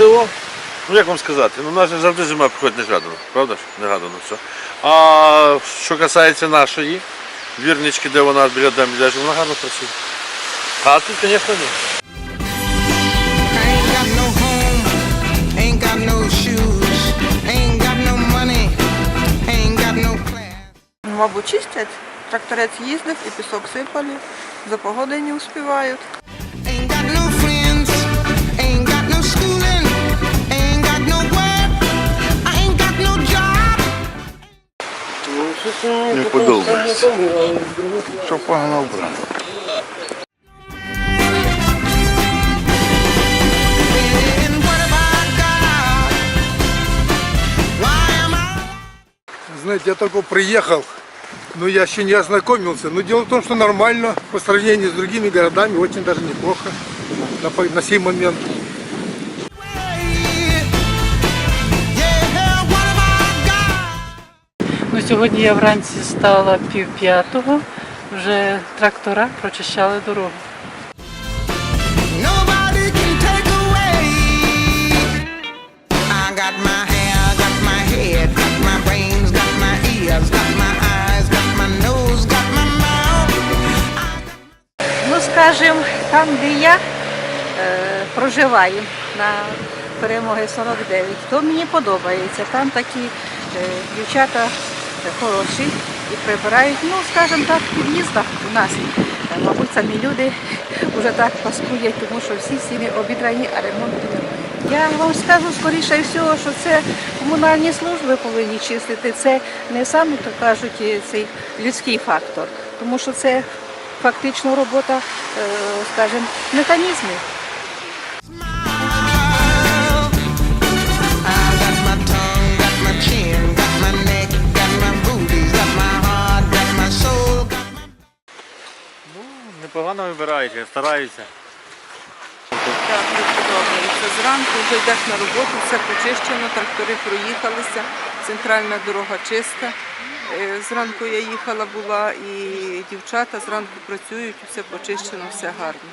село, ну як вам сказати, ну у нас завжди зима приходить негадано, правда ж? Негадано все. А що касається нашої вірнички, де вона біля дамі лежить, вона гарно працює. А тут, звісно, ні. Мабуть, чистять. Тракторець їздив і пісок сипали. За погоди не успівають. Не подобається. Why am I? Знаете, я только приехал, но я еще не ознакомился. Но дело в том, что нормально по сравнению с другими городами, очень даже неплохо на, на сей момент. Сьогодні я вранці стала пів п'ятого, вже трактора прочищали дорогу. Ну, скажімо, там, де я е, проживаю на перемоги 49, то мені подобається. Там такі е, дівчата хороші і прибирають, ну, скажімо так, в під'їздах у нас. Е, Мабуть, самі люди вже так паскудять, тому що всі стіни обідрані, а ремонту немає. Я вам скажу скоріше всього, що це комунальні служби повинні чистити. Це не саме, то кажуть, цей людський фактор, тому що це фактично робота, е, скажімо, механізмів. Непогано вибирають, стараються. Так, не подобається. Зранку вже йдеш на роботу, все почищено, трактори проїхалися, центральна дорога чиста. Е, Зранку я їхала була і дівчата зранку працюють, все почищено, все гарно.